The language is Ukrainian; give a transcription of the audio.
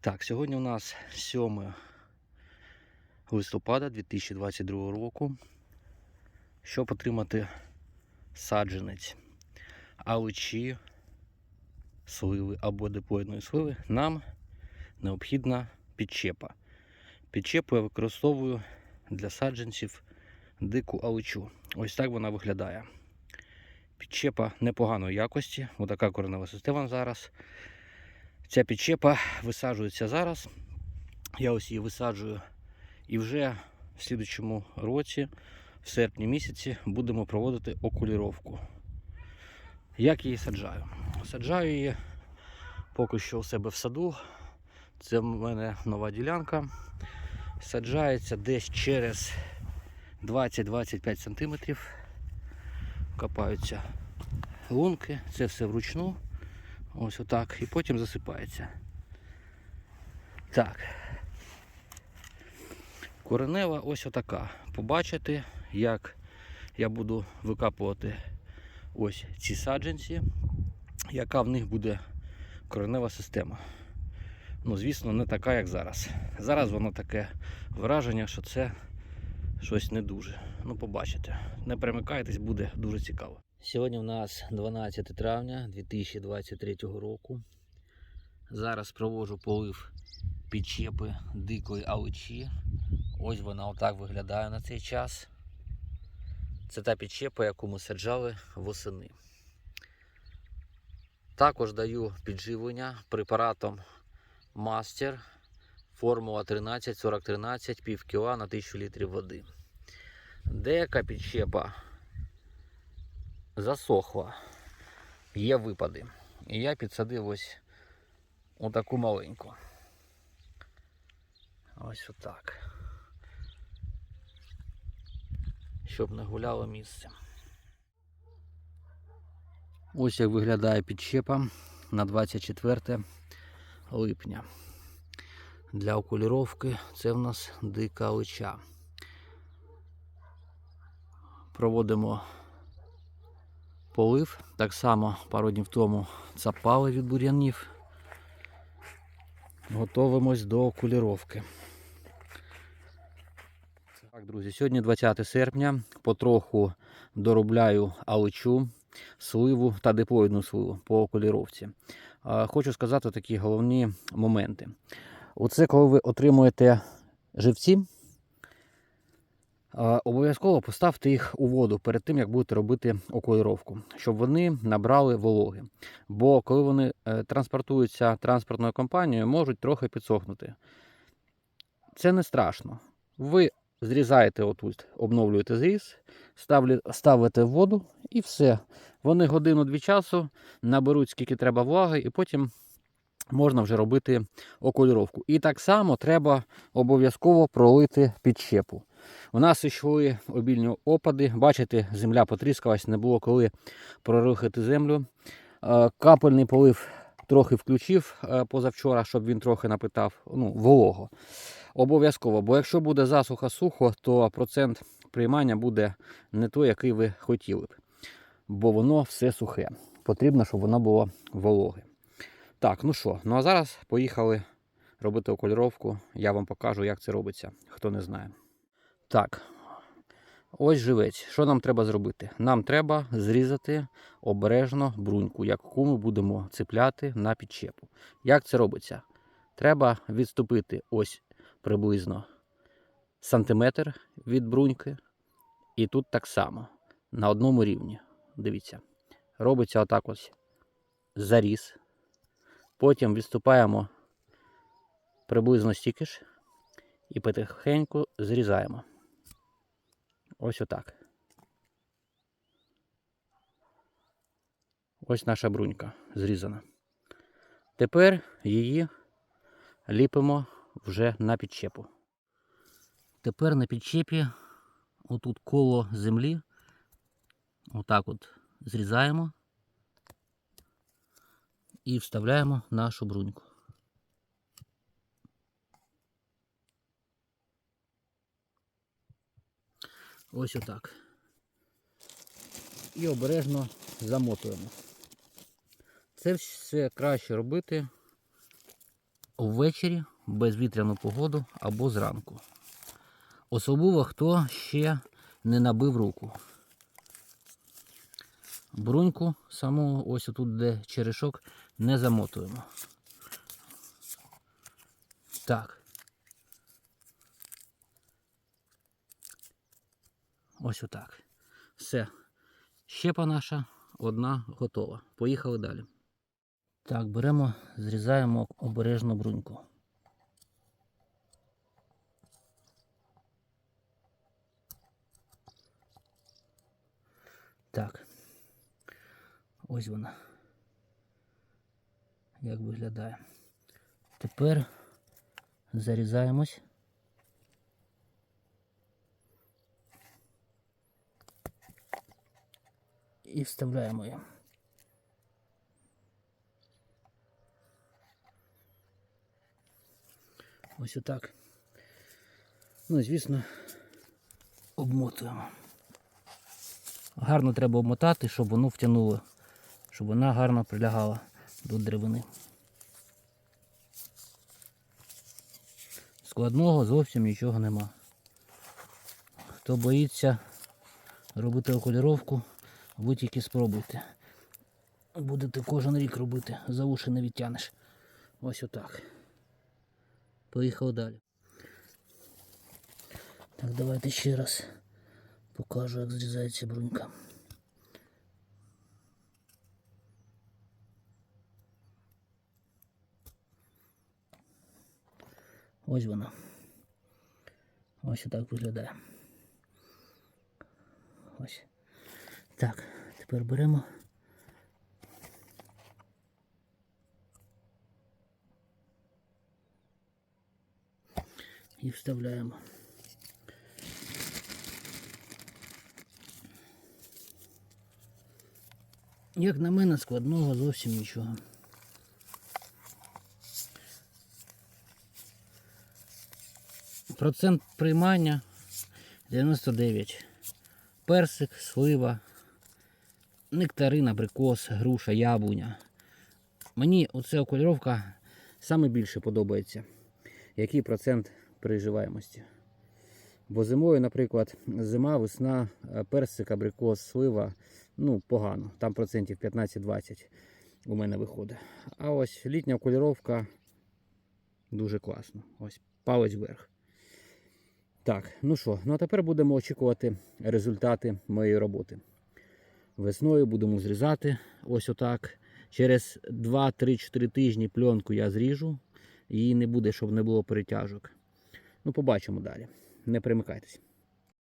Так, сьогодні у нас 7 листопада 2022 року. Щоб отримати саджанець аличі, сливи або диплоїдної сливи, нам необхідна підчепа. Підчепу я використовую для саджанців дику аличу. Ось так вона виглядає. Підчепа непоганої якості, отака коренева система зараз. Ця підчепа висаджується зараз. Я ось її висаджую. І вже в слідчому році, в серпні місяці, будемо проводити окуліровку. Як її саджаю? Саджаю її поки що у себе в саду. Це в мене нова ділянка. Саджається десь через 20-25 см. Копаються лунки, це все вручну. Ось отак. І потім засипається. Так. Коренева ось отака. Побачите, як я буду викапувати ось ці саджанці, яка в них буде коренева система. Ну, звісно, не така, як зараз. Зараз воно таке враження, що це щось не дуже. Ну, побачите. Не перемикайтесь, буде дуже цікаво. Сьогодні у нас 12 травня 2023 року. Зараз проводжу полив підчепи дикої аличі. Ось вона отак виглядає на цей час. Це та підчепа, яку ми саджали восени. Також даю підживлення препаратом Мастер формула 13 40 13 пів кіла на 1000 літрів води. Деяка підчепа засохла, є випади. І я підсадив ось отаку маленьку. Ось отак. Щоб не гуляло місце. Ось як виглядає підчепа на 24 липня. Для окуліровки це в нас дика лича. Проводимо полив. Так само пару днів тому цапали від бур'янів. Готовимось до окуліровки. Так, друзі, сьогодні 20 серпня. Потроху доробляю аличу, сливу та диплоїдну сливу по окуліровці. Хочу сказати такі головні моменти. Оце коли ви отримуєте живці, обов'язково поставте їх у воду перед тим, як будете робити окуліровку, щоб вони набрали вологи. Бо коли вони е, транспортуються транспортною компанією, можуть трохи підсохнути. Це не страшно. Ви зрізаєте отут, обновлюєте зріз, ставите в воду і все. Вони годину-дві часу наберуть скільки треба влаги, і потім можна вже робити окуліровку. І так само треба обов'язково пролити підщепу. У нас йшли обільні опади. Бачите, земля потріскалась, не було коли прорухати землю. Е, Капельний полив трохи включив е, позавчора, щоб він трохи напитав ну, волого. Обов'язково, бо якщо буде засуха сухо, то процент приймання буде не той, який ви хотіли б. Бо воно все сухе. Потрібно, щоб воно було вологе. Так, ну що, ну а зараз поїхали робити окуліровку. Я вам покажу, як це робиться, хто не знає. Так, ось живець. Що нам треба зробити? Нам треба зрізати обережно бруньку, яку ми будемо цепляти на підчепу. Як це робиться? Треба відступити ось приблизно сантиметр від бруньки. І тут так само на одному рівні. Дивіться, робиться отак ось заріз. Потім відступаємо приблизно стільки ж і потихеньку зрізаємо. Ось отак. Ось наша брунька зрізана. Тепер її ліпимо вже на підчепу. Тепер на підчепі отут коло землі. Отак от зрізаємо і вставляємо нашу бруньку. Ось отак. І обережно замотуємо. Це все краще робити ввечері, безвітряну погоду або зранку. Особливо хто ще не набив руку. Бруньку саму ось тут, де черешок, не замотуємо. Так. Ось отак. Все. Щепа наша одна готова. Поїхали далі. Так, беремо, зрізаємо обережно бруньку. Так. Ось вона. Як виглядає. Тепер зарізаємось. І вставляємо її. Ось отак. Ну, і, звісно, обмотуємо. Гарно треба обмотати, щоб воно втягнуло, щоб вона гарно прилягала до деревини. Складного зовсім нічого нема. Хто боїться робити окуліровку, ви тільки спробуйте. Будете кожен рік робити, за уші не відтягнеш. Ось отак. Поїхав далі. Так, давайте ще раз покажу, як зрізається брунька. Ось вона. Ось отак виглядає. Ось. Так, тепер беремо. І вставляємо. Як на мене, складного зовсім нічого. Процент приймання 99. Персик, слива, нектарин, абрикос, груша, яблуня. Мені оця окуліровка саме більше подобається. Який процент переживаємості? Бо зимою, наприклад, зима, весна, е, персик, абрикос, слива, ну, погано. Там процентів 15-20 у мене виходить. А ось літня окуліровка дуже класно. Ось палець вверх. Так, ну що, ну а тепер будемо очікувати результати моєї роботи. Весною будемо зрізати ось отак. Через 2-3-4 тижні пленку я зріжу. Її не буде, щоб не було перетяжок. Ну, побачимо далі. Не примикайтесь.